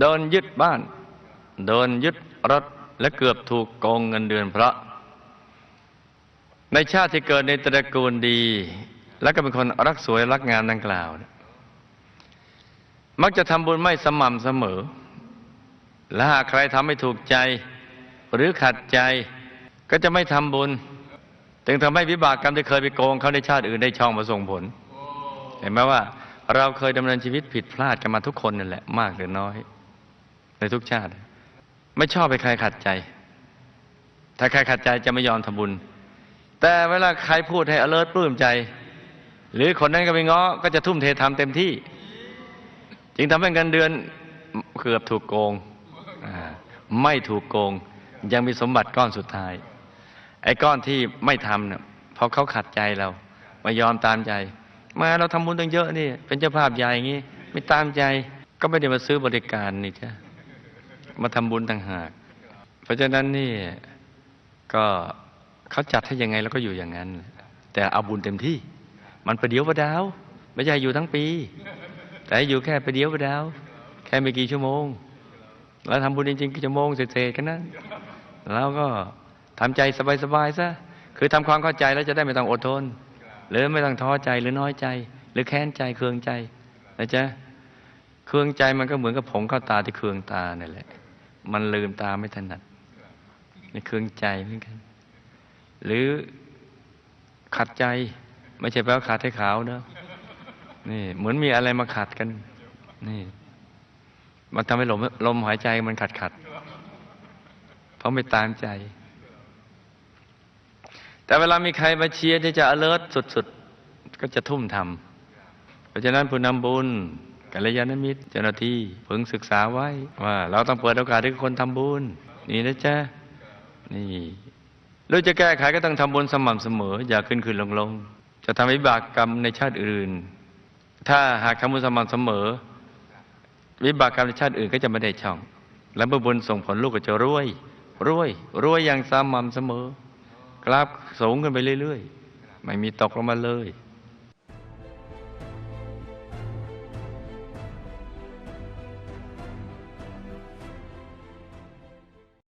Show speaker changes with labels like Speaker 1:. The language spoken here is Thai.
Speaker 1: โดนยึดบ้าน โดนยึดรถและเกือบถูกโกงเงินเดือนพระ ในชาติที่เกิดในตระกูลดี และก็เป็นคนรักสวยรักงามดังกล่าว มักจะทำบุญไม่สม่ำเสมอ และหากใครทำไม่ถูกใจ หรือขัดใจก็จะไม่ทำบุญถึงทำให้วิบากกรรมที่เคยไปโกงเขาในชาติอื่นได้ช่องมาส่งผล เห็นไหมว่า เราเคยดำเนินชีวิตผิดพลาดกันมาทุกคนนั่นแหละมากหรือน้อย ทุกชาติ ไม่ชอบไปใครขัดใจ ถ้าใครขัดใจจะไม่ยอมทำบุญ แต่เวลาใครพูดให้ alert ปลื้มใจ หรือคนนั้นก็ไปง้อก็จะทุ่มเททำเต็มที่ จึงทำให้เงินเดือนเกือบถูกโกง ไม่ถูกโกง ยังมีสมบัติก้อนสุดท้าย ไอ้ก้อนที่ไม่ทำเนี่ยพอเขาขัดใจเราไม่ยอมตามใจ มาเราทำบุญตั้งเยอะนี่ เป็นเจ้าภาพใหญ่อย่างนี้ ไม่ตามใจก็ไม่ได้มาซื้อบริการนี่จ้ะ มาทำบุญต่างหาก เพราะฉะนั้นนี่ก็เขาจัดให้ยังไงเราก็อยู่อย่างนั้น แต่เอาบุญเต็มที่ มันประเดี๋ยวประดาว ไม่ใช่อยู่ทั้งปี แต่อยู่แค่ประเดี๋ยวประดาว แค่ไม่กี่ชั่วโมงแล้วทำบุญจริงๆกี่ชั่วโมงเศษๆกันนั้นแล้วก็ทำใจสบายๆซะคือทำความเข้าใจแล้วจะได้ไม่ต้องอดทน หรือไม่ต้องท้อใจหรือน้อยใจ หรือแค้นใจเคืองใจนะจ๊ะเคืองใจมันก็เหมือนกับผงข้าตาที่เคืองตานั่นแหละ มันลืมตาไม่ถนัดในเครื่องใจเหมือนกัน หรือขัดใจ ไม่ใช่แปลว่าขัดให้ขาวเนอะนี่ เหมือนมีอะไรมาขัดกัน นี่ มันทำให้ลมลมหายใจมันขัดขัดเพราะไม่ตามใจ แต่เวลามีใครมาเชียร์ที่จะ alert สุด ๆ ก็จะทุ่มทำเพราะฉะนั้นผู้นำบุญ กัลยาณมิตร เจ้าหน้าที่พึงศึกษาไว้ว่า เราต้องเปิดโอกาสให้คนทำบุญนี่นะจ๊ะนี่หรือจะแก้ไขก็ต้องทำบุญสม่ำเสมอ อย่าขึ้นขึ้นลงลงจะทำวิบากกรรมในชาติอื่น ถ้าหากทำบุญสม่ำเสมอ วิบากกรรมในชาติอื่นก็จะไม่ได้ช่อง และเมื่อบุญส่งผลลูกก็จะรวย รวย รวยอย่างสม่ำเสมอกราฟสูงขึ้นไปเรื่อย ๆ ไม่มีตกลงมาเลย